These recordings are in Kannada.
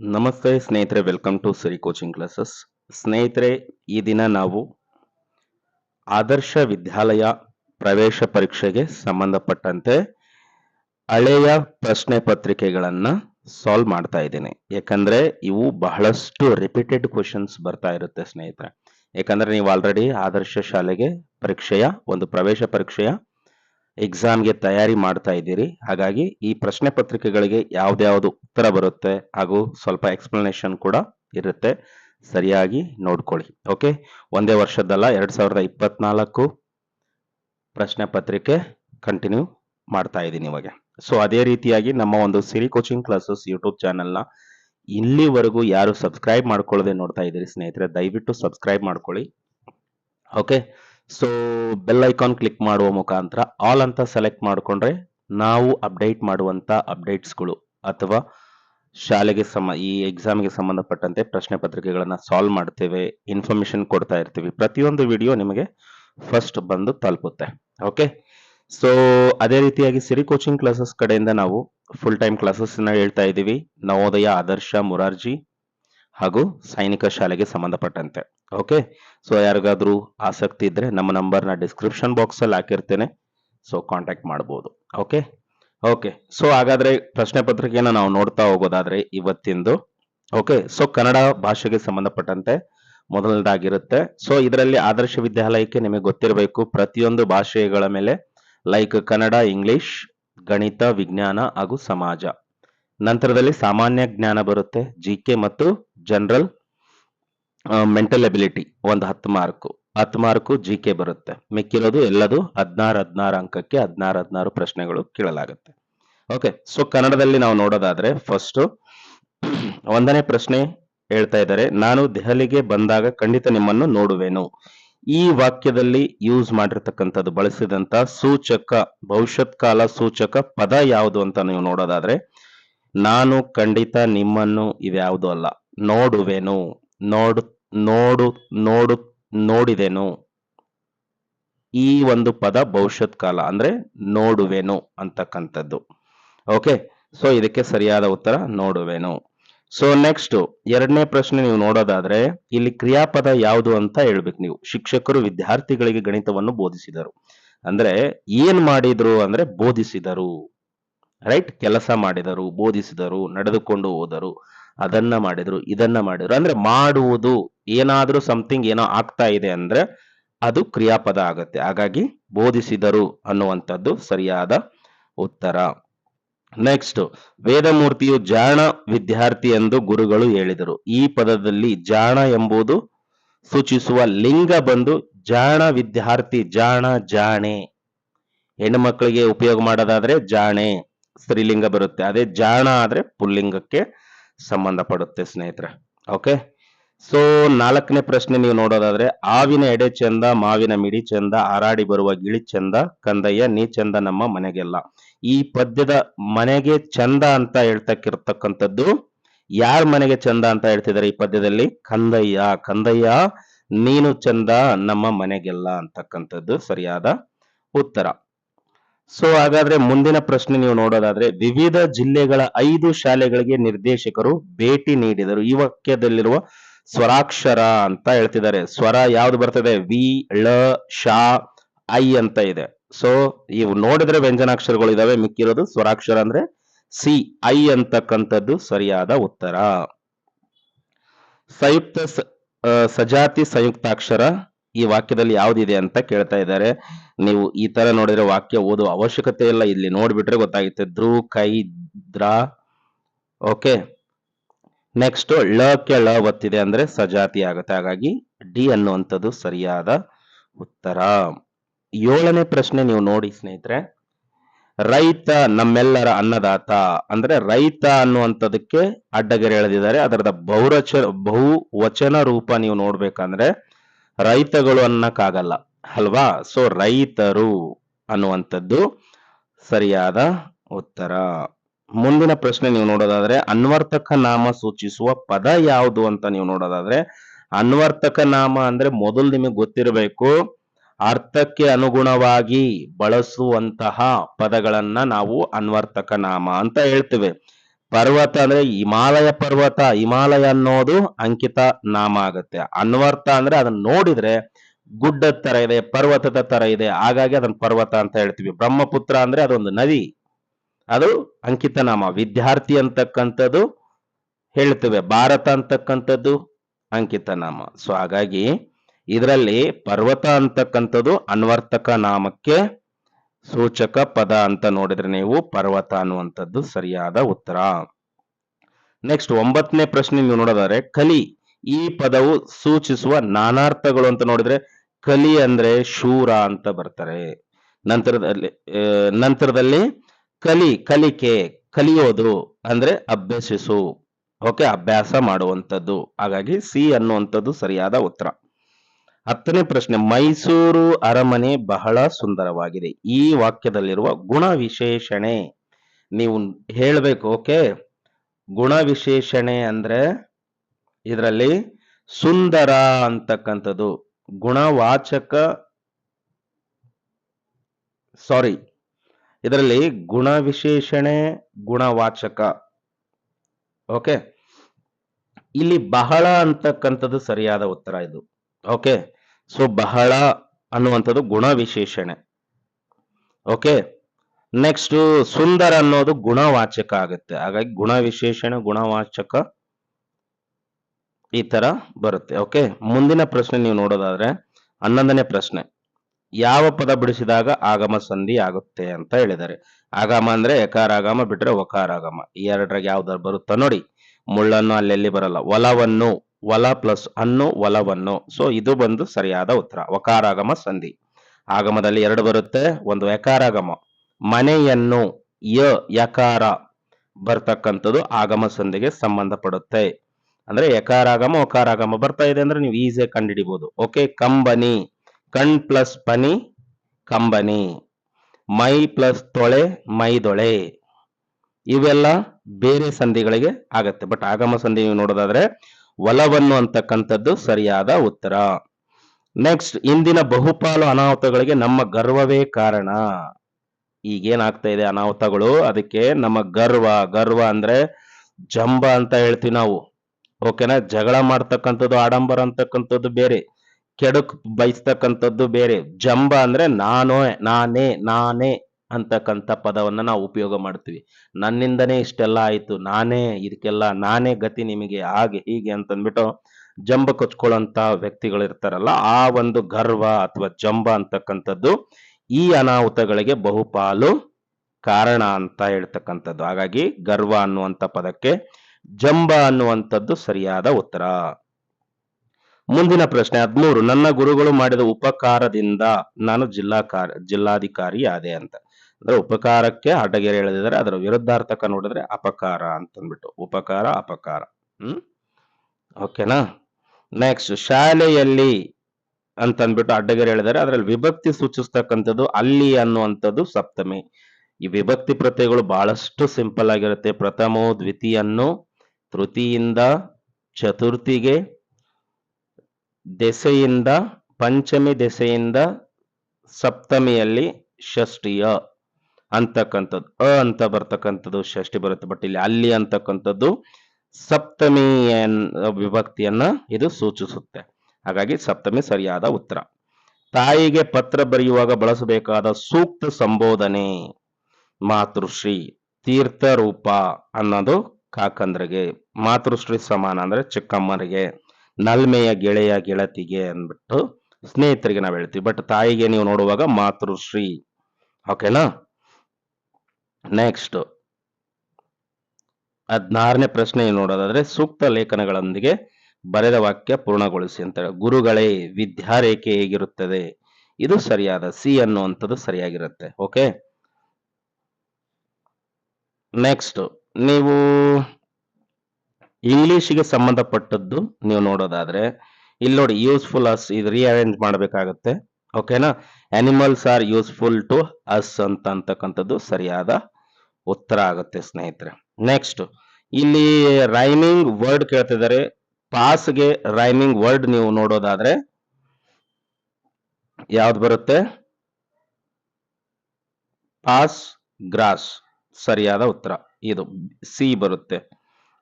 ನಮಸ್ತೆ ಸ್ನೇಹಿತರೆ ವೆಲ್ಕಮ್ ಟು ಸರಿ ಕೋಚಿಂಗ್ ಕ್ಲಾಸಸ್ ಸ್ನೇಹಿತರೆ, ಈ ದಿನ ನಾವು ಆದರ್ಶ ವಿದ್ಯಾಲಯ ಪ್ರವೇಶ ಪರೀಕ್ಷೆಗೆ ಸಂಬಂಧಪಟ್ಟಂತೆ ಹಳೆಯ ಪ್ರಶ್ನೆ ಪತ್ರಿಕೆಗಳನ್ನು ಸಾಲ್ವ್ ಮಾಡ್ತಾ ಇದ್ದೀನಿ. ಯಾಕಂದ್ರೆ ಇವು ಬಹಳಷ್ಟು ರಿಪೀಟೆಡ್ ಕ್ವಶನ್ಸ್ ಬರ್ತಾ ಇರುತ್ತೆ ಸ್ನೇಹಿತರೆ. ಯಾಕಂದ್ರೆ ನೀವು ಆಲ್ರೆಡಿ ಆದರ್ಶ ಶಾಲೆಗೆ ಪರೀಕ್ಷೆಯ, ಒಂದು ಪ್ರವೇಶ ಪರೀಕ್ಷೆಯ ಎಕ್ಸಾಮ್ಗೆ ತಯಾರಿ ಮಾಡ್ತಾ ಇದ್ದೀರಿ. ಹಾಗಾಗಿ ಈ ಪ್ರಶ್ನೆ ಪತ್ರಿಕೆಗಳಿಗೆ ಯಾವ್ದ್ಯಾವ್ದು ಉತ್ತರ ಬರುತ್ತೆ ಹಾಗೂ ಸ್ವಲ್ಪ ಎಕ್ಸ್ಪ್ಲನೇಷನ್ ಕೂಡ ಇರುತ್ತೆ. ಸರಿಯಾಗಿ ನೋಡ್ಕೊಳ್ಳಿ. ಓಕೆ ಒಂದೇ ವರ್ಷದಲ್ಲ ಎರಡ್ ಸಾವಿರದ ಇಪ್ಪತ್ನಾಲ್ಕು ಪ್ರಶ್ನೆ ಪತ್ರಿಕೆ ಕಂಟಿನ್ಯೂ ಮಾಡ್ತಾ ಇದ್ದೀನಿ ಇವಾಗ. ಸೊ ಅದೇ ರೀತಿಯಾಗಿ ನಮ್ಮ ಒಂದು ಸಿರಿ ಕೋಚಿಂಗ್ ಕ್ಲಾಸಸ್ ಯೂಟ್ಯೂಬ್ ಚಾನೆಲ್ನ ಇಲ್ಲಿವರೆಗೂ ಯಾರು ಸಬ್ಸ್ಕ್ರೈಬ್ ಮಾಡ್ಕೊಳ್ಳದೆ ನೋಡ್ತಾ ಇದ್ದೀರಿ ಸ್ನೇಹಿತರೆ, ದಯವಿಟ್ಟು ಸಬ್ಸ್ಕ್ರೈಬ್ ಮಾಡ್ಕೊಳ್ಳಿ. Okay so bell icon click ಮಾಡುವ ಮುಖಾಂತರ ಆಲ್ ಅಂತ ಸೆಲೆಕ್ಟ್ ಮಾಡಿಕೊಂಡ್ರೆ ನಾವು ಅಪ್ಡೇಟ್ ಮಾಡುವಂತ ಅಪ್ಡೇಟ್ಸ್ಗಳು ಅಥವಾ ಶಾಲೆಗೆ ಸಮ, ಈ ಎಕ್ಸಾಮ್ಗೆ ಸಂಬಂಧಪಟ್ಟಂತೆ ಪ್ರಶ್ನೆ ಪತ್ರಿಕೆಗಳನ್ನು ಸಾಲ್ವ್ ಮಾಡ್ತೇವೆ ಇನ್ಫಾರ್ಮೇಶನ್ ಕೊಡ್ತಾ ಇರ್ತೀವಿ. ಪ್ರತಿಯೊಂದು ವಿಡಿಯೋ ನಿಮಗೆ ಫಸ್ಟ್ ಬಂದು ತಲುಪುತ್ತೆ. ಓಕೆ ಸೊ ಅದೇ ರೀತಿಯಾಗಿ ಸಿರಿ ಕೋಚಿಂಗ್ ಕ್ಲಾಸಸ್ ಕಡೆಯಿಂದ ನಾವು ಫುಲ್ ಟೈಮ್ ಕ್ಲಾಸಸ್ ಹೇಳ್ತಾ ಇದ್ದೀವಿ. ನವೋದಯ, ಆದರ್ಶ, ಮುರಾರ್ಜಿ ಹಾಗೂ ಸೈನಿಕ ಶಾಲೆಗೆ ಸಂಬಂಧಪಟ್ಟಂತೆ. ಓಕೆ ಸೊ ಯಾರಿಗಾದ್ರೂ ಆಸಕ್ತಿ ಇದ್ರೆ ನಮ್ಮ ನಂಬರ್ನ ಡಿಸ್ಕ್ರಿಪ್ಷನ್ ಬಾಕ್ಸ್ ಅಲ್ಲಿ ಹಾಕಿರ್ತೇನೆ. ಸೊ ಕಾಂಟ್ಯಾಕ್ಟ್ ಮಾಡಬಹುದು ಓಕೆ ಓಕೆ ಸೊ ಹಾಗಾದ್ರೆ ಪ್ರಶ್ನೆ ಪತ್ರಿಕೆಯನ್ನು ನಾವು ನೋಡ್ತಾ ಹೋಗೋದಾದ್ರೆ ಇವತ್ತಿಂದು. ಓಕೆ ಸೊ ಕನ್ನಡ ಭಾಷೆಗೆ ಸಂಬಂಧಪಟ್ಟಂತೆ ಮೊದಲನೇದಾಗಿರುತ್ತೆ. ಸೊ ಇದರಲ್ಲಿ ಆದರ್ಶ ವಿದ್ಯಾಲಯಕ್ಕೆ ನಿಮಗೆ ಗೊತ್ತಿರಬೇಕು. ಪ್ರತಿಯೊಂದು ಭಾಷೆಗಳ ಮೇಲೆ ಲೈಕ್ ಕನ್ನಡ ಇಂಗ್ಲಿಷ್ ಗಣಿತ, ವಿಜ್ಞಾನ ಹಾಗೂ ಸಮಾಜ. ನಂತರದಲ್ಲಿ ಸಾಮಾನ್ಯ ಜ್ಞಾನ ಬರುತ್ತೆ. ಜಿ ಕೆ ಮತ್ತು ಜನರಲ್ ಮೆಂಟಲ್ ಎಬಿಲಿಟಿ ಒಂದು ಹತ್ತು ಮಾರ್ಕು. ಹತ್ತು ಮಾರ್ಕು ಜಿ ಕೆ ಬರುತ್ತೆ. ಮಿಕ್ಕಿರೋದು ಎಲ್ಲದು ಹದಿನಾರು ಹದಿನಾರು ಅಂಕಕ್ಕೆ ಹದಿನಾರು ಹದಿನಾರು ಪ್ರಶ್ನೆಗಳು ಕೇಳಲಾಗುತ್ತೆ. ಓಕೆ ಸೊ ಕನ್ನಡದಲ್ಲಿ ನಾವು ನೋಡೋದಾದ್ರೆ ಫಸ್ಟ್ ಒಂದನೇ ಪ್ರಶ್ನೆ ಹೇಳ್ತಾ ಇದ್ದಾರೆ. ನಾನು ದೆಹಲಿಗೆ ಬಂದಾಗ ಖಂಡಿತ ನಿಮ್ಮನ್ನು ನೋಡುವೆನು. ಈ ವಾಕ್ಯದಲ್ಲಿ ಯೂಸ್ ಮಾಡಿರ್ತಕ್ಕಂಥದ್ದು ಬಳಸಿದಂತ ಸೂಚಕ, ಭವಿಷ್ಯತ್ ಕಾಲ ಸೂಚಕ ಪದ ಯಾವುದು ಅಂತ ನೀವು ನೋಡೋದಾದ್ರೆ, ನಾನು ಖಂಡಿತ ನಿಮ್ಮನ್ನು ಇವ್ಯಾವುದು ಅಲ್ಲ, ನೋಡುವೆನು. ನೋಡು ನೋಡು ನೋಡು, ನೋಡಿದೆನು. ಈ ಒಂದು ಪದ ಭವಿಷ್ಯತ್ ಕಾಲ ಅಂದ್ರೆ ನೋಡುವೆನು ಅಂತಕ್ಕಂಥದ್ದು. ಓಕೆ ಸೊ ಇದಕ್ಕೆ ಸರಿಯಾದ ಉತ್ತರ, ನೋಡುವೆನು. ಸೊ ನೆಕ್ಸ್ಟ್ ಎರಡನೇ ಪ್ರಶ್ನೆ ನೀವು ನೋಡೋದಾದ್ರೆ, ಇಲ್ಲಿ ಕ್ರಿಯಾಪದ ಯಾವುದು ಅಂತ ಹೇಳ್ಬೇಕು ನೀವು. ಶಿಕ್ಷಕರು ವಿದ್ಯಾರ್ಥಿಗಳಿಗೆ ಗಣಿತವನ್ನು ಬೋಧಿಸಿದರು. ಅಂದ್ರೆ, ಏನ್ ಮಾಡಿದ್ರು ಅಂದ್ರೆ ಬೋಧಿಸಿದರು. ರೈಟ್ ಕೆಲಸ ಮಾಡಿದರು, ಬೋಧಿಸಿದರು, ನಡೆದುಕೊಂಡು ಹೋದರು. ಅದನ್ನ ಮಾಡಿದ್ರು, ಇದನ್ನ ಮಾಡಿದ್ರು. ಅಂದ್ರೆ ಮಾಡುವುದು ಏನಾದ್ರೂ ಸಮಥಿಂಗ್ ಏನೋ ಆಗ್ತಾ ಇದೆ ಅಂದ್ರೆ ಅದು ಕ್ರಿಯಾಪದ ಆಗತ್ತೆ. ಹಾಗಾಗಿ ಬೋಧಿಸಿದರು ಅನ್ನುವಂಥದ್ದು ಸರಿಯಾದ ಉತ್ತರ. ನೆಕ್ಸ್ಟ್ ವೇದಮೂರ್ತಿಯು ಜಾಣ ವಿದ್ಯಾರ್ಥಿ ಎಂದು ಗುರುಗಳು ಹೇಳಿದರು. ಈ ಪದದಲ್ಲಿ ಜಾಣ ಎಂಬುದು ಸೂಚಿಸುವ ಲಿಂಗ ಬಂದು ಜಾಣ ವಿದ್ಯಾರ್ಥಿ, ಜಾಣ ಜಾಣೆ. ಹೆಣ್ಣು ಮಕ್ಕಳಿಗೆ ಉಪಯೋಗ ಮಾಡೋದಾದ್ರೆ ಜಾಣೆ, ಸ್ತ್ರೀಲಿಂಗ ಬರುತ್ತೆ. ಅದೇ ಜಾಣ ಆದ್ರೆ ಪುಲ್ಲಿಂಗಕ್ಕೆ ಸಂಬಂಧಪಡುತ್ತೆ, ಸ್ನೇಹಿತರೆ. ಓಕೆ ಸೊ ನಾಲ್ಕನೇ ಪ್ರಶ್ನೆ ನೀವು ನೋಡೋದಾದ್ರೆ, ಆವಿನ ಎಡೆ ಚಂದ, ಮಾವಿನ ಮಿಡಿ ಚಂದ ಆರಾಡಿ ಬರುವ ಗಿಳಿ ಚಂದ, ಕಂದಯ್ಯ, ನೀ ಚಂದ ನಮ್ಮ ಮನೆಗೆಲ್ಲ. ಈ ಪದ್ಯದ ಮನೆಗೆ ಚಂದ ಅಂತ ಹೇಳ್ತಕ್ಕಿರ್ತಕ್ಕಂಥದ್ದು ಯಾರ ಮನೆಗೆ ಚಂದ ಅಂತ ಹೇಳ್ತಿದ್ದಾರೆ ಈ ಪದ್ಯದಲ್ಲಿ? ಕಂದಯ್ಯ. ಕಂದಯ್ಯ, ನೀನು ಚಂದ ನಮ್ಮ ಮನೆಗೆಲ್ಲ ಅಂತಕ್ಕಂಥದ್ದು ಸರಿಯಾದ ಉತ್ತರ. ಸೊ ಹಾಗಾದ್ರೆ ಮುಂದಿನ ಪ್ರಶ್ನೆ ನೀವು ನೋಡೋದಾದ್ರೆ, ವಿವಿಧ ಜಿಲ್ಲೆಗಳ ಐದು ಶಾಲೆಗಳಿಗೆ ನಿರ್ದೇಶಕರು ಭೇಟಿ ನೀಡಿದರು. ಈ ವಾಕ್ಯದಲ್ಲಿರುವ ಸ್ವರಾಕ್ಷರ ಅಂತ ಹೇಳ್ತಿದ್ದಾರೆ. ಸ್ವರ ಯಾವ್ದು ಬರ್ತದೆ? ವಿ, ಳ ಶಾ ಐ ಅಂತ ಇದೆ. ಸೊ ಇವು ನೋಡಿದ್ರೆ ವ್ಯಂಜನಾಕ್ಷರಗಳು ಇದಾವೆ. ಮಿಕ್ಕಿರೋದು ಸ್ವರಾಕ್ಷರ ಅಂದ್ರೆ ಸಿ, ಐ ಅಂತಕ್ಕಂಥದ್ದು ಸರಿಯಾದ ಉತ್ತರ. ಸಂಯುಕ್ತ ಸಜಾತಿ ಸಂಯುಕ್ತಾಕ್ಷರ ಈ ವಾಕ್ಯದಲ್ಲಿ ಯಾವ್ದಿದೆ ಅಂತ ಕೇಳ್ತಾ ಇದ್ದಾರೆ. ನೀವು ಈ ತರ ನೋಡಿದ್ರೆ ವಾಕ್ಯ ಓದುವ ಅವಶ್ಯಕತೆ ಇಲ್ಲ. ಇಲ್ಲಿ ನೋಡ್ಬಿಟ್ರೆ ಗೊತ್ತಾಗುತ್ತೆ. ಧ್ರು, ಕೈ, ದ್ರ. ಓಕೆ ನೆಕ್ಸ್ಟ್ ಕೆ, ಳ ಒತ್ತಿದೆ ಅಂದ್ರೆ ಸಜಾತಿ ಆಗುತ್ತೆ. ಹಾಗಾಗಿ ಡಿ ಅನ್ನುವಂಥದ್ದು ಸರಿಯಾದ ಉತ್ತರ. ಏಳನೇ ಪ್ರಶ್ನೆ ನೀವು ನೋಡಿ ಸ್ನೇಹಿತರೆ. ರೈತ ನಮ್ಮೆಲ್ಲರ ಅನ್ನದಾತ ಅಂದ್ರೆ ರೈತ ಅನ್ನುವಂಥದಕ್ಕೆ ಅಡ್ಡಗೆರೆ ಎಳೆದಿದ್ದಾರೆ. ಅದರದ ಬಹುರಚ ಬಹುವಚನ ರೂಪ ನೀವು ನೋಡ್ಬೇಕಂದ್ರೆ ರೈತಗಳು ಅನ್ನಕ್ಕಾಗಲ್ಲ, ಅಲ್ವಾ? ಸೊ ರೈತರು ಅನ್ನುವಂಥದ್ದು ಸರಿಯಾದ ಉತ್ತರ. ಮುಂದಿನ ಪ್ರಶ್ನೆ ನೀವು ನೋಡೋದಾದ್ರೆ, ಅನ್ವರ್ತಕ ನಾಮ ಸೂಚಿಸುವ ಪದ ಯಾವುದು ಅಂತ ನೀವು ನೋಡೋದಾದ್ರೆ, ಅನ್ವರ್ತಕ ನಾಮ ಅಂದ್ರೆ ಮೊದಲು ನಿಮಗೆ ಗೊತ್ತಿರಬೇಕು, ಅರ್ಥಕ್ಕೆ ಅನುಗುಣವಾಗಿ ಬಳಸುವಂತಹ ಪದಗಳನ್ನ ನಾವು ಅನ್ವರ್ತಕ ನಾಮ ಅಂತ ಹೇಳ್ತೇವೆ. ಪರ್ವತ ಅಂದ್ರೆ ಹಿಮಾಲಯ ಪರ್ವತ, ಹಿಮಾಲಯ ಅನ್ನೋದು ಅಂಕಿತ ನಾಮ ಆಗುತ್ತೆ. ಅನ್ವರ್ಥ ಅಂದ್ರೆ ಅದನ್ನ ನೋಡಿದ್ರೆ ಗುಡ್ಡದ ತರ ಇದೆ, ಪರ್ವತದ ತರ ಇದೆ, ಹಾಗಾಗಿ ಅದನ್ನ ಪರ್ವತ ಅಂತ ಹೇಳ್ತೀವಿ. ಬ್ರಹ್ಮಪುತ್ರ ಅಂದ್ರೆ ಅದೊಂದು ನದಿ. ಅದು ಅಂಕಿತ ನಾಮ. ವಿದ್ಯಾರ್ಥಿ ಅಂತಕ್ಕಂಥದ್ದು ಹೇಳ್ತೇವೆ. ಭಾರತ ಅಂತಕ್ಕಂಥದ್ದು ಅಂಕಿತ ನಾಮ. ಸೊ ಹಾಗಾಗಿ ಇದರಲ್ಲಿ ಪರ್ವತ ಅಂತಕ್ಕಂಥದ್ದು ಅನ್ವರ್ತಕ ನಾಮಕ್ಕೆ ಸೂಚಕ ಪದ ಅಂತ ನೋಡಿದ್ರೆ ನೀವು ಪರ್ವತ ಅನ್ನುವಂಥದ್ದು ಸರಿಯಾದ ಉತ್ತರ. ನೆಕ್ಸ್ಟ್ ಒಂಬತ್ತನೇ ಪ್ರಶ್ನೆ ನೀವು ನೋಡೋದಾದ್ರೆ, ಕಲಿ. ಈ ಪದವು ಸೂಚಿಸುವ ನಾನಾರ್ಥಗಳು ಅಂತ ನೋಡಿದ್ರೆ, ಕಲಿ ಅಂದ್ರೆ ಶೂರ ಅಂತ ಬರ್ತಾರೆ. ನಂತರದಲ್ಲಿ ನಂತರದಲ್ಲಿ ಕಲಿ, ಕಲಿಕೆ, ಕಲಿಯೋದು ಅಂದ್ರೆ ಅಭ್ಯಸಿಸು. ಓಕೆ, ಅಭ್ಯಾಸ ಮಾಡುವಂಥದ್ದು. ಹಾಗಾಗಿ ಸಿ ಅನ್ನುವಂಥದ್ದು ಸರಿಯಾದ ಉತ್ತರ. ಹತ್ತನೇ ಪ್ರಶ್ನೆ, ಮೈಸೂರು ಅರಮನೆ ಬಹಳ ಸುಂದರವಾಗಿದೆ. ಈ ವಾಕ್ಯದಲ್ಲಿರುವ ಗುಣ ವಿಶೇಷಣೆ ನೀವು ಹೇಳಬೇಕು, ಓಕೆ? ಗುಣ ವಿಶೇಷಣೆ ಅಂದ್ರೆ ಇದರಲ್ಲಿ ಸುಂದರ ಅಂತಕ್ಕಂಥದ್ದು. ಗುಣವಾಚಕ, ಸಾರಿ, ಇದರಲ್ಲಿ ಗುಣ ವಿಶೇಷಣೆ ಗುಣವಾಚಕ, ಓಕೆ? ಇಲ್ಲಿ ಬಹಳ ಅಂತಕ್ಕಂಥದ್ದು ಸರಿಯಾದ ಉತ್ತರ ಇದು, ಓಕೆ? ಸೊ ಬಹಳ ಅನ್ನುವಂಥದ್ದು ಗುಣ ವಿಶೇಷಣೆ. ಓಕೆ ನೆಕ್ಸ್ಟ್ ಸುಂದರ ಅನ್ನೋದು ಗುಣವಾಚಕ ಆಗುತ್ತೆ. ಹಾಗಾಗಿ ಗುಣ ವಿಶೇಷಣೆ, ಗುಣವಾಚಕ ಈ ತರ ಬರುತ್ತೆ. ಓಕೆ ಮುಂದಿನ ಪ್ರಶ್ನೆ ನೀವು ನೋಡೋದಾದ್ರೆ, ಹನ್ನೊಂದನೇ ಪ್ರಶ್ನೆ. ಯಾವ ಪದ ಬಿಡಿಸಿದಾಗ ಆಗಮ ಸಂಧಿ ಆಗುತ್ತೆ ಅಂತ ಹೇಳಿದ್ದಾರೆ. ಆಗಮ ಅಂದ್ರೆ ಯಕಾರಾಗಮ ಬಿಟ್ರೆ ಒಕಾರಾಗಮ. ಈ ಎರಡರಾಗ ಯಾವ್ದಾರು ಬರುತ್ತಾ ನೋಡಿ. ಮುಳ್ಳನ್ನು ಅಲ್ಲೆಲ್ಲಿ ಬರಲ್ಲ. ಒಲವನ್ನು. ಒಲ ಪ್ಲಸ್ ಅನ್ನು ಒಲವನ್ನು ಸೊ ಇದು ಬಂದು ಸರಿಯಾದ ಉತ್ತರ. ವಕಾರಾಗಮ ಸಂಧಿ. ಆಗಮದಲ್ಲಿ ಎರಡು ಬರುತ್ತೆ. ಒಂದು ಯಕಾರಾಗಮ. ಮನೆಯನ್ನು ಯ, ಯಕಾರ ಬರ್ತಕ್ಕಂಥದ್ದು ಆಗಮ ಸಂಧಿಗೆ ಸಂಬಂಧಪಡುತ್ತೆ. ಅಂದ್ರೆ ಯಕಾರಾಗಮ ಒಕಾರಾಗಮ ಬರ್ತಾ ಇದೆ ಅಂದ್ರೆ ನೀವು ಈಸಿಯಾಗಿ ಕಂಡುಹಿಡಿಬಹುದು ಓಕೆ ಕಂಬನಿ. ಕಣ್ ಪ್ಲಸ್ ಪನಿ, ಕಂಬನಿ. ಮೈ ಪ್ಲಸ್ ತೊಳೆ ಮೈದೊಳೆ ಇವೆಲ್ಲ ಬೇರೆ ಸಂಧಿಗಳಿಗೆ ಆಗತ್ತೆ. ಬಟ್ ಆಗಮ ಸಂಧಿ ನೀವು ನೋಡೋದಾದ್ರೆ ಒಲವನ್ನು ಅಂತಕ್ಕಂಥದ್ದು ಸರಿಯಾದ ಉತ್ತರ. ನೆಕ್ಸ್ಟ್ ಇಂದಿನ ಬಹುಪಾಲು ಅನಾಹುತಗಳಿಗೆ ನಮ್ಮ ಗರ್ವವೇ ಕಾರಣ. ಈಗೇನಾಗ್ತಾ ಇದೆ ಅನಾಹುತಗಳು? ಅದಕ್ಕೆ ನಮ್ಮ ಗರ್ವ ಗರ್ವ ಅಂದ್ರೆ ಜಂಬ ಅಂತ ಹೇಳ್ತೀವಿ ನಾವು. ಓಕೆನಾ? ಜಗಳ ಮಾಡ್ತಕ್ಕಂಥದ್ದು, ಆಡಂಬರ ಅಂತಕ್ಕಂಥದ್ದು ಬೇರೆ. ಕೆಡುಕ್ ಬಯಸ್ತಕ್ಕಂಥದ್ದು ಬೇರೆ. ಜಂಬ ಅಂದ್ರೆ ನಾನೋ, ನಾನೇ ನಾನೇ. ಅಂತಕ್ಕಂಥ ಪದವನ್ನ ನಾವು ಉಪಯೋಗ ಮಾಡ್ತೀವಿ ನನ್ನಿಂದನೇ ಇಷ್ಟೆಲ್ಲ ಆಯಿತು, ನಾನೇ ಇದಕ್ಕೆಲ್ಲ ನಾನೇ ಗತಿ ನಿಮಗೆ ಹಾಗೆ ಹೀಗೆ ಅಂತಂದ್ಬಿಟ್ಟು ಜಂಬ ಕೊಚ್ಕೊಳ್ಳೋಂಥ ವ್ಯಕ್ತಿಗಳು ಇರ್ತಾರಲ್ಲ ಆ ಒಂದು ಗರ್ವ ಅಥವಾ ಜಂಬ ಅಂತಕ್ಕಂಥದ್ದು ಈ ಅನಾಹುತಗಳಿಗೆ ಬಹುಪಾಲು ಕಾರಣ ಅಂತ ಹೇಳ್ತಕ್ಕಂಥದ್ದು. ಹಾಗಾಗಿ ಗರ್ವ ಅನ್ನುವಂಥ ಪದಕ್ಕೆ ಜಂಬ ಅನ್ನುವಂಥದ್ದು ಸರಿಯಾದ ಉತ್ತರ. ಮುಂದಿನ ಪ್ರಶ್ನೆ, ಹದಿಮೂರು, ನನ್ನ ಗುರುಗಳು ಮಾಡಿದ ಉಪಕಾರದಿಂದ ನಾನು ಜಿಲ್ಲಾ ಕಾರ ಜಿಲ್ಲಾಧಿಕಾರಿ ಆದೆ ಅಂತ. ಅಂದ್ರೆ ಉಪಕಾರಕ್ಕೆ ಅಡ್ಡಗೆರೆ ಎಳೆದಿದ್ದಾರೆ. ಅದರ ವಿರುದ್ಧಾರ್ಥಕ ನೋಡಿದ್ರೆ ಅಪಕಾರ ಅಂತಂದ್ಬಿಟ್ಟು. ಉಪಕಾರ, ಅಪಕಾರ. ಹ್ಮ್? ಓಕೆನಾ? ನೆಕ್ಸ್ಟ್ ಶಾಲೆಯಲ್ಲಿ ಅಂತಂದ್ಬಿಟ್ಟು ಅಡ್ಡಗೆರೆ ಹೇಳಿದ್ದಾರೆ ಅದರಲ್ಲಿ ವಿಭಕ್ತಿ ಸೂಚಿಸ್ತಕ್ಕಂಥದ್ದು ಅಲ್ಲಿ ಅನ್ನುವಂಥದ್ದು ಸಪ್ತಮಿ. ಈ ವಿಭಕ್ತಿ ಪ್ರತ್ಯಯಗಳು ಬಹಳಷ್ಟು ಸಿಂಪಲ್ ಆಗಿರುತ್ತೆ. ಪ್ರಥಮೋ, ದ್ವಿತೀಯನ್ನು, ತೃತೀಯಿಂದ, ಚತುರ್ಥಿಗೆ, ದೆಸೆಯಿಂದ, ಪಂಚಮಿ ದೆಸೆಯಿಂದ, ಸಪ್ತಮಿಯಲ್ಲಿ ಷಷ್ಠಿಯ. ಅಂತಕ್ಕಂಥದ್ದು. ಅ ಅಂತ ಬರ್ತಕ್ಕಂಥದ್ದು ಷಷ್ಠಿ ಬರುತ್ತೆ ಬಟ್ ಇಲ್ಲಿ ಅಲ್ಲಿ ಅಂತಕ್ಕಂಥದ್ದು ಸಪ್ತಮಿ ವಿಭಕ್ತಿಯನ್ನ ಇದು ಸೂಚಿಸುತ್ತೆ. ಹಾಗಾಗಿ ಸಪ್ತಮಿ ಸರಿಯಾದ ಉತ್ತರ. ತಾಯಿಗೆ ಪತ್ರ ಬರೆಯುವಾಗ ಬಳಸಬೇಕಾದ ಸೂಕ್ತ ಸಂಬೋಧನೆ, ಮಾತೃಶ್ರೀ ತೀರ್ಥರೂಪ ಅನ್ನೋದು ಕಾಕಂದ್ರಿಗೆ, ಮಾತೃಶ್ರೀ ಸಮಾನ ಅಂದ್ರೆ ಚಿಕ್ಕಮ್ಮನಿಗೆ, ನಲ್ಮೆಯ ಗೆಳೆಯ ಗೆಳತಿಗೆ ಅಂದ್ಬಿಟ್ಟು ಸ್ನೇಹಿತರಿಗೆ ನಾವು ಹೇಳ್ತೀವಿ. ಬಟ್ ತಾಯಿಗೆ ನೀವು ನೋಡುವಾಗ ಮಾತೃಶ್ರೀ ಓಕೆನಾ ನೆಕ್ಸ್ಟ್ ಹದಿನಾರನೇ ಪ್ರಶ್ನೆ ನೋಡೋದಾದ್ರೆ ಸೂಕ್ತ ಲೇಖನಗಳೊಂದಿಗೆ ಬರೆದ ವಾಕ್ಯ ಪೂರ್ಣಗೊಳಿಸಿ ಅಂತ ಹೇಳಿ. ಗುರುಗಳೇ, ವಿದ್ಯಾರೇಖೆ ಹೇಗಿರುತ್ತದೆ? ಇದು ಸರಿಯಾದ ಸಿ ಅನ್ನುವಂಥದ್ದು ಸರಿಯಾಗಿರುತ್ತೆ. ಓಕೆ ನೆಕ್ಸ್ಟ್ ನೀವು ಇಂಗ್ಲಿಷ್ಗೆ ಸಂಬಂಧಪಟ್ಟದ್ದು ನೀವು ನೋಡೋದಾದ್ರೆ, ಇಲ್ಲಿ ನೋಡಿ ಯೂಸ್ಫುಲ್ ಅಸ್ ಇದು ರಿಅರೇಂಜ್ ಮಾಡಬೇಕಾಗತ್ತೆ. ಓಕೆನಾ animals are useful to us ಅಂತ ಅಂತಕ್ಕಂಥದ್ದು ಸರಿಯಾದ ಉತ್ತರ ಆಗುತ್ತೆ ಸ್ನೇಹಿತರೆ. ನೆಕ್ಸ್ಟ್ ಇಲ್ಲಿ ರೈಮಿಂಗ್ ವರ್ಡ್ ಕೇಳ್ತಿದ್ದಾರೆ. ಪಾಸ್ಗೆ ರೈಮಿಂಗ್ ವರ್ಡ್ ನೀವು ನೋಡೋದಾದ್ರೆ ಯಾವ್ದು ಬರುತ್ತೆ? ಪಾಸ್ ಗ್ರಾಸ್ ಸರಿಯಾದ ಉತ್ತರ. ಇದು ಸಿ ಬರುತ್ತೆ.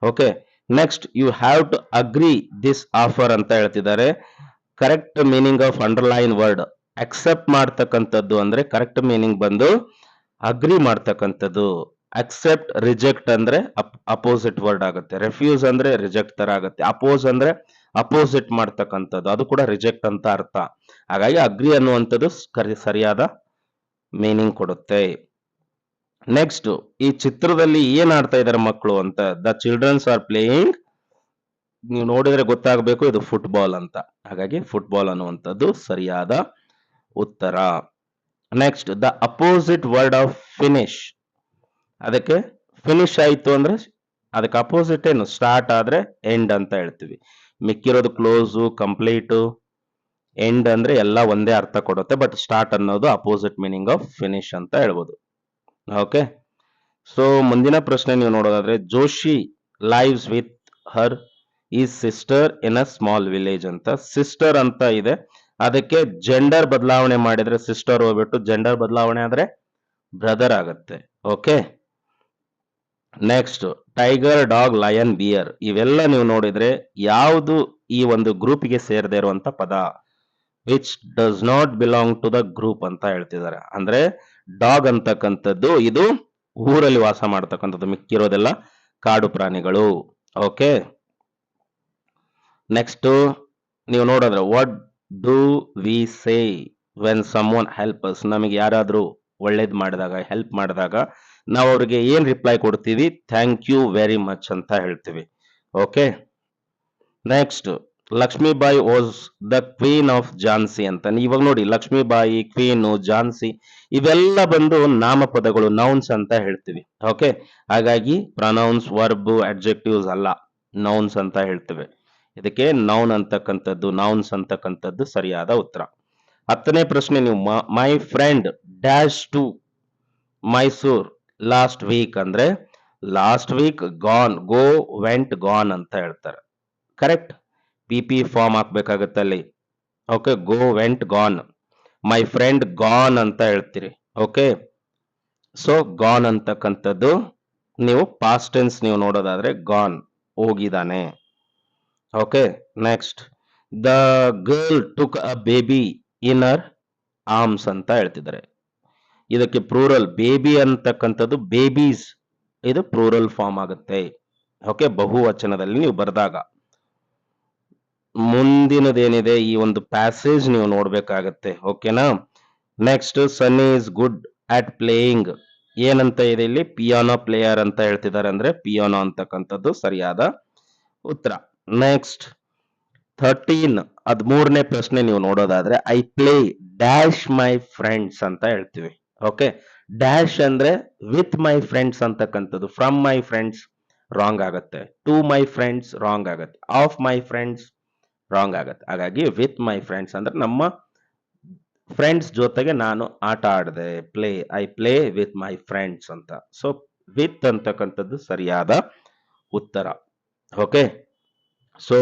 Okay next you have to agree this offer ಅಂತ ಹೇಳ್ತಿದ್ದಾರೆ. Correct meaning of underline word accept ಮಾಡ್ತಕ್ಕಂಥದ್ದು ಅಂದ್ರೆ ಕರೆಕ್ಟ್ ಮೀನಿಂಗ್ ಬಂದು ಅಗ್ರಿ ಮಾಡ್ತಕ್ಕಂಥದ್ದು. ಅಕ್ಸೆಪ್ಟ್ ರಿಜೆಕ್ಟ್ ಅಂದ್ರೆ ಅಪೋಸಿಟ್ ವರ್ಡ್ ಆಗುತ್ತೆ. ರೆಫ್ಯೂಸ್ ಅಂದ್ರೆ ರಿಜೆಕ್ಟ್ ತರ ಆಗುತ್ತೆ. ಅಪೋಸ್ ಅಂದ್ರೆ ಅಪೋಸಿಟ್ ಮಾಡ್ತಕ್ಕಂಥದ್ದು. ಅದು ಕೂಡ ರಿಜೆಕ್ಟ್ ಅಂತ ಅರ್ಥ. ಹಾಗಾಗಿ ಅಗ್ರಿ ಅನ್ನುವಂಥದ್ದು ಸರಿಯಾದ ಮೀನಿಂಗ್ ಕೊಡುತ್ತೆ. ನೆಕ್ಸ್ಟ್ ಈ ಚಿತ್ರದಲ್ಲಿ ಏನ್ ಆಡ್ತಾ ಇದಾರೆ ಮಕ್ಕಳು ಅಂತ? ದ ಚಿಲ್ಡ್ರನ್ಸ್ ಆರ್ ಪ್ಲೇಯಿಂಗ್ ನೀವು ನೋಡಿದ್ರೆ ಗೊತ್ತಾಗಬೇಕು ಇದು ಫುಟ್ಬಾಲ್ ಅಂತ. ಹಾಗಾಗಿ ಫುಟ್ಬಾಲ್ ಅನ್ನುವಂಥದ್ದು ಸರಿಯಾದ ಉತ್ತರ. Next the opposite word of finish ಅದಕ್ಕೆ ಫಿನಿಶ್ ಆಯಿತು ಅಂದ್ರೆ ಅದಕ್ಕೆ ಅಪೋಸಿಟ್ ಏನು? ಸ್ಟಾರ್ಟ್ ಆದ್ರೆ ಎಂಡ್ ಅಂತ ಹೇಳ್ತೀವಿ. ಮಿಕ್ಕಿರೋದು ಕ್ಲೋಸು ಕಂಪ್ಲೀಟು ಎಂಡ್ ಅಂದ್ರೆ ಎಲ್ಲ ಒಂದೇ ಅರ್ಥ ಕೊಡುತ್ತೆ ಬಟ್ ಸ್ಟಾರ್ಟ್ ಅನ್ನೋದು ಅಪೋಸಿಟ್ ಮೀನಿಂಗ್ ಆಫ್ ಫಿನಿಶ್ ಅಂತ ಹೇಳ್ಬೋದು. ಓಕೆ ಸೊ ಮುಂದಿನ ಪ್ರಶ್ನೆ ನೀವು ನೋಡೋದಾದ್ರೆ, ಜೋಶಿ ಲೈವ್ಸ್ ವಿತ್ ಹರ್ ಈ sister in a small village ಅಂತ. ಸಿಸ್ಟರ್ ಅಂತ ಇದೆ. ಅದಕ್ಕೆ ಜೆಂಡರ್ ಬದಲಾವಣೆ ಮಾಡಿದ್ರೆ ಸಿಸ್ಟರ್ ಹೋಗ್ಬಿಟ್ಟು ಜೆಂಡರ್ ಬದಲಾವಣೆ ಆದ್ರೆ ಬ್ರದರ್ ಆಗುತ್ತೆ. Okay next tiger dog lion bear ಇವೆಲ್ಲ ನೀವು ನೋಡಿದ್ರೆ ಯಾವುದು ಈ ಒಂದು ಗ್ರೂಪ್ಗೆ ಸೇರದೆ ಇರುವಂತ ಪದ? Which does not belong to the group ಅಂತ ಹೇಳ್ತಿದ್ದಾರೆ. ಅಂದ್ರೆ ಡಾಗ್ ಅಂತಕ್ಕಂಥದ್ದು ಇದು ಊರಲ್ಲಿ ವಾಸ ಮಾಡ್ತಕ್ಕಂಥದ್ದು, ಮಿಕ್ಕಿರೋದೆಲ್ಲ ಕಾಡು ಪ್ರಾಣಿಗಳು. ಓಕೆ ನೆಕ್ಸ್ಟ್ ನೀವು ನೋಡಿದ್ರೆ what do we say when some one help ನಮಗೆ ಯಾರಾದರೂ ಒಳ್ಳೇದು ಮಾಡಿದಾಗ ಹೆಲ್ಪ್ ಮಾಡಿದಾಗ ನಾವು ಅವರಿಗೆ ಏನು ರಿಪ್ಲೈ ಕೊಡ್ತೀವಿ? ಥ್ಯಾಂಕ್ ಯು ವೆರಿ ಮಚ್ ಅಂತ ಹೇಳ್ತೀವಿ. Okay next Lakshmibai was the queen of Jhansi ಅಂತ. ಇವಾಗ ನೋಡಿ ಲಕ್ಷ್ಮೀಬಾಯಿ ಕ್ವೀನು ಝಾನ್ಸಿ ಇವೆಲ್ಲ ಬಂದು ನಾಮಪದಗಳು ನೌನ್ಸ್ ಅಂತ ಹೇಳ್ತೀವಿ. ಓಕೆ ಹಾಗಾಗಿ ಪ್ರನೌನ್ಸ್ ವರ್ಬ್ ಅಡ್ಜೆಕ್ಟಿವ್ಸ್ ಅಲ್ಲ ನೌನ್ಸ್ ಅಂತ ಹೇಳ್ತೇವೆ. ಇದಕ್ಕೆ ನೌನ್ ಅಂತಕ್ಕಂಥದ್ದು ನೌನ್ಸ್ ಅಂತಕ್ಕಂಥದ್ದು ಸರಿಯಾದ ಉತ್ತರ. ಹತ್ತನೇ ಪ್ರಶ್ನೆ ನೀವು, my friend dash to Mysore last week ಅಂದ್ರೆ last week gone go went gone ಅಂತ ಹೇಳ್ತಾರೆ. ಕರೆಕ್ಟ್ ಪಿ ಪಿ ಫಾರ್ಮ್ ಹಾಕ್ಬೇಕಾಗತ್ತೆ ಅಲ್ಲಿ. Okay go went gone my friend gone ಅಂತ ಹೇಳ್ತೀರಿ. ಓಕೆ ಸೊ ಗಾನ್ ಅಂತಕ್ಕಂಥದ್ದು, ನೀವು ಪಾಸ್ಟ್ ಟೆನ್ಸ್ ನೀವು ನೋಡೋದಾದ್ರೆ ಗಾನ್ ಹೋಗಿದ್ದಾನೆ. Okay next the girl took a baby in her arms ಅಂತ ಹೇಳ್ತಿದ್ದಾರೆ. ಇದಕ್ಕೆ ಪ್ರೂರಲ್ ಬೇಬಿ ಅಂತಕ್ಕಂಥದ್ದು ಬೇಬೀಸ್ ಇದು ಪ್ರೂರಲ್ ಫಾರ್ಮ್ ಆಗುತ್ತೆ. ಓಕೆ ಬಹುವಚನದಲ್ಲಿ ನೀವು ಬರೆದಾಗ. ಮುಂದಿನದೇನಿದೆ? ಈ ಒಂದು ಪ್ಯಾಸೇಜ್ ನೀವು ನೋಡ್ಬೇಕಾಗತ್ತೆ. ಓಕೆನಾ next son is good at playing ಏನಂತ ಇದೆ ಇಲ್ಲಿ? ಪಿಯಾನೋ ಪ್ಲೇಯರ್ ಅಂತ ಹೇಳ್ತಿದ್ದಾರೆ. ಅಂದ್ರೆ ಪಿಯಾನೋ ಅಂತಕ್ಕಂಥದ್ದು ಸರಿಯಾದ ಉತ್ತರ. ನೆಕ್ಸ್ಟ್ ಥರ್ಟೀನ್ ಹದಿಮೂರನೇ ಪ್ರಶ್ನೆ ನೀವು ನೋಡೋದಾದ್ರೆ I play dash my friends ಅಂತ ಹೇಳ್ತೀವಿ. ಓಕೆ ಡ್ಯಾಶ್ ಅಂದ್ರೆ ವಿತ್ ಮೈ ಫ್ರೆಂಡ್ಸ್ ಅಂತಕ್ಕಂಥದ್ದು. ಫ್ರಮ್ ಮೈ ಫ್ರೆಂಡ್ಸ್ ರಾಂಗ್ ಆಗುತ್ತೆ. ಟು ಮೈ ಫ್ರೆಂಡ್ಸ್ ರಾಂಗ್ ಆಗುತ್ತೆ. ಆಫ್ ಮೈ ಫ್ರೆಂಡ್ಸ್ ರಾಂಗ್ ಆಗುತ್ತೆ. ಹಾಗಾಗಿ ವಿತ್ ಮೈ ಫ್ರೆಂಡ್ಸ್ ಅಂದ್ರೆ, ನಮ್ಮ ಫ್ರೆಂಡ್ಸ್ ಜೊತೆಗೆ ನಾನು ಆಟ ಆಡಿದೆ. Play I play with my friends ಅಂತ. ಸೊ ವಿತ್ ಅಂತಕ್ಕಂಥದ್ದು ಸರಿಯಾದ ಉತ್ತರ. ಓಕೆ ಸೊ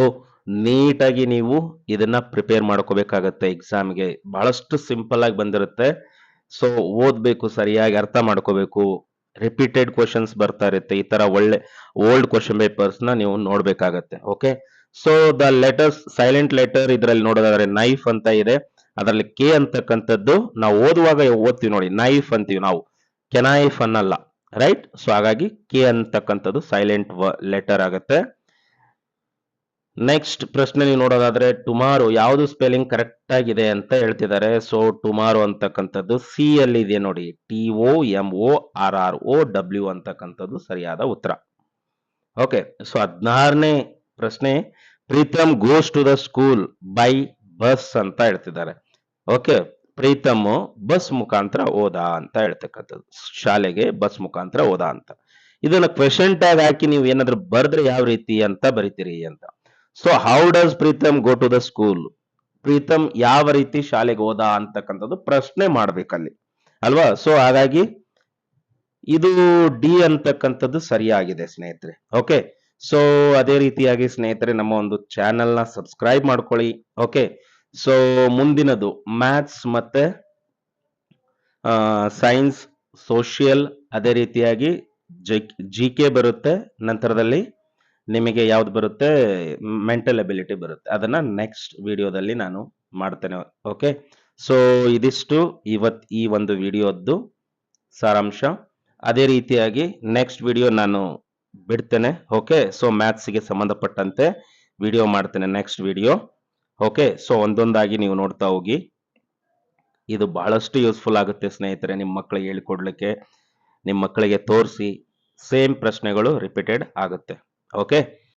ನೀಟಾಗಿ ನೀವು ಇದನ್ನ ಪ್ರಿಪೇರ್ ಮಾಡ್ಕೋಬೇಕಾಗತ್ತೆ ಎಕ್ಸಾಮ್ಗೆ ಬಹಳಷ್ಟು ಸಿಂಪಲ್ ಆಗಿ ಬಂದಿರುತ್ತೆ. ಸೊ ಓದ್ಬೇಕು, ಸರಿಯಾಗಿ ಅರ್ಥ ಮಾಡ್ಕೋಬೇಕು. ರಿಪೀಟೆಡ್ ಕ್ವಶನ್ಸ್ ಬರ್ತಾ ಇರುತ್ತೆ. ಈ ತರ ಒಳ್ಳೆ ಓಲ್ಡ್ ಕ್ವಶನ್ ಪೇಪರ್ಸ್ನ ನೀವು ನೋಡ್ಬೇಕಾಗತ್ತೆ. Okay so the letters silent letter ಇದರಲ್ಲಿ ನೋಡೋದಾದ್ರೆ ನೈಫ್ ಅಂತ ಇದೆ. ಅದರಲ್ಲಿ ಕೆ ಅಂತಕ್ಕಂಥದ್ದು ನಾವು ಓದುವಾಗ ಓದ್ತೀವಿ ನೋಡಿ. ನೈಫ್ ಅಂತೀವಿ ನಾವು. ಕೆನೈಫ್ ಅನ್ನಲ್ಲ. ರೈಟ್ ಸೊ ಹಾಗಾಗಿ ಕೆ ಅಂತಕ್ಕಂಥದ್ದು ಸೈಲೆಂಟ್ ಲೆಟರ್ ಆಗುತ್ತೆ. ನೆಕ್ಸ್ಟ್ ಪ್ರಶ್ನೆ ನೀವು ನೋಡೋದಾದ್ರೆ ಟುಮಾರೋ ಯಾವುದು ಸ್ಪೆಲ್ಲಿಂಗ್ ಕರೆಕ್ಟ್ ಆಗಿದೆ ಅಂತ ಹೇಳ್ತಿದ್ದಾರೆ. ಸೊ ಟುಮಾರೋ ಅಂತಕ್ಕಂಥದ್ದು ಸಿ ಅಲ್ಲಿ ಇದೆ ನೋಡಿ. T O M O R R O W ಅಂತಕ್ಕಂಥದ್ದು ಸರಿಯಾದ ಉತ್ತರ. ಓಕೆ ಸೊ ಹದಿನಾರನೇ ಪ್ರಶ್ನೆ, Pritam goes to the school by bus ಅಂತ ಹೇಳ್ತಿದ್ದಾರೆ. ಓಕೆ ಪ್ರೀತಮ್ ಬಸ್ ಮುಖಾಂತರ ಹೋದ ಅಂತ ಹೇಳ್ತಕ್ಕಂಥದ್ದು. ಶಾಲೆಗೆ ಬಸ್ ಮುಖಾಂತರ ಹೋದ ಅಂತ. ಇದನ್ನ ಕ್ವೆಶನ್ ಟ್ಯಾಗ್ ಹಾಕಿ ನೀವು ಏನಾದ್ರು ಬರೆದ್ರೆ ಯಾವ ರೀತಿ ಅಂತ ಬರಿತೀರಿ ಅಂತ. So how does Pritam go to the school Pritam ಯಾವ ರೀತಿ ಶಾಲೆಗೆ ಹೋದ ಅಂತಕ್ಕಂಥದ್ದು ಪ್ರಶ್ನೆ ಮಾಡ್ಬೇಕಲ್ಲಿ. ಅಲ್ವಾ? ಸೊ ಹಾಗಾಗಿ ಇದು ಡಿ ಅಂತಕ್ಕಂಥದ್ದು ಸರಿಯಾಗಿದೆ ಸ್ನೇಹಿತರೆ. ಓಕೆ ಸೊ ಅದೇ ರೀತಿಯಾಗಿ ಸ್ನೇಹಿತರೆ, ನಮ್ಮ ಒಂದು ಚಾನೆಲ್ನ ಸಬ್ಸ್ಕ್ರೈಬ್ ಮಾಡ್ಕೊಳ್ಳಿ. ಓಕೆ ಸೊ ಮುಂದಿನದು ಮ್ಯಾಥ್ಸ್ ಮತ್ತೆ ಸೈನ್ಸ್ ಸೋಷಿಯಲ್ ಅದೇ ರೀತಿಯಾಗಿ ಜಿ ಕೆ ಬರುತ್ತೆ. ನಂತರದಲ್ಲಿ ನಿಮಗೆ ಯಾವ್ದು ಬರುತ್ತೆ? ಮೆಂಟಲ್ ಎಬಿಲಿಟಿ ಬರುತ್ತೆ. ಅದನ್ನ ನೆಕ್ಸ್ಟ್ ವಿಡಿಯೋದಲ್ಲಿ ನಾನು ಮಾಡ್ತೇನೆ. ಓಕೆ ಸೊ ಇದಿಷ್ಟು ಇವತ್ ಈ ಒಂದು ವಿಡಿಯೋದ್ದು ಸಾರಾಂಶ. ಅದೇ ರೀತಿಯಾಗಿ ನೆಕ್ಸ್ಟ್ ವಿಡಿಯೋ ನಾನು ಬಿಡ್ತೇನೆ. ಓಕೆ ಸೊ ಮ್ಯಾಥ್ಸ್ಗೆ ಸಂಬಂಧಪಟ್ಟಂತೆ ವಿಡಿಯೋ ಮಾಡ್ತೇನೆ ನೆಕ್ಸ್ಟ್ ವಿಡಿಯೋ ಓಕೆ ಸೊ ಒಂದೊಂದಾಗಿ ನೀವು ನೋಡ್ತಾ ಹೋಗಿ. ಇದು ಬಹಳಷ್ಟು ಯೂಸ್ಫುಲ್ ಆಗುತ್ತೆ ಸ್ನೇಹಿತರೆ ನಿಮ್ಮ ಮಕ್ಕಳಿಗೆ ಹೇಳಿಕೊಡ್ಲಿಕ್ಕೆ. ನಿಮ್ಮ ಮಕ್ಕಳಿಗೆ ತೋರಿಸಿ. ಸೇಮ್ ಪ್ರಶ್ನೆಗಳು ರಿಪೀಟೆಡ್ ಆಗುತ್ತೆ. ಓಕೆ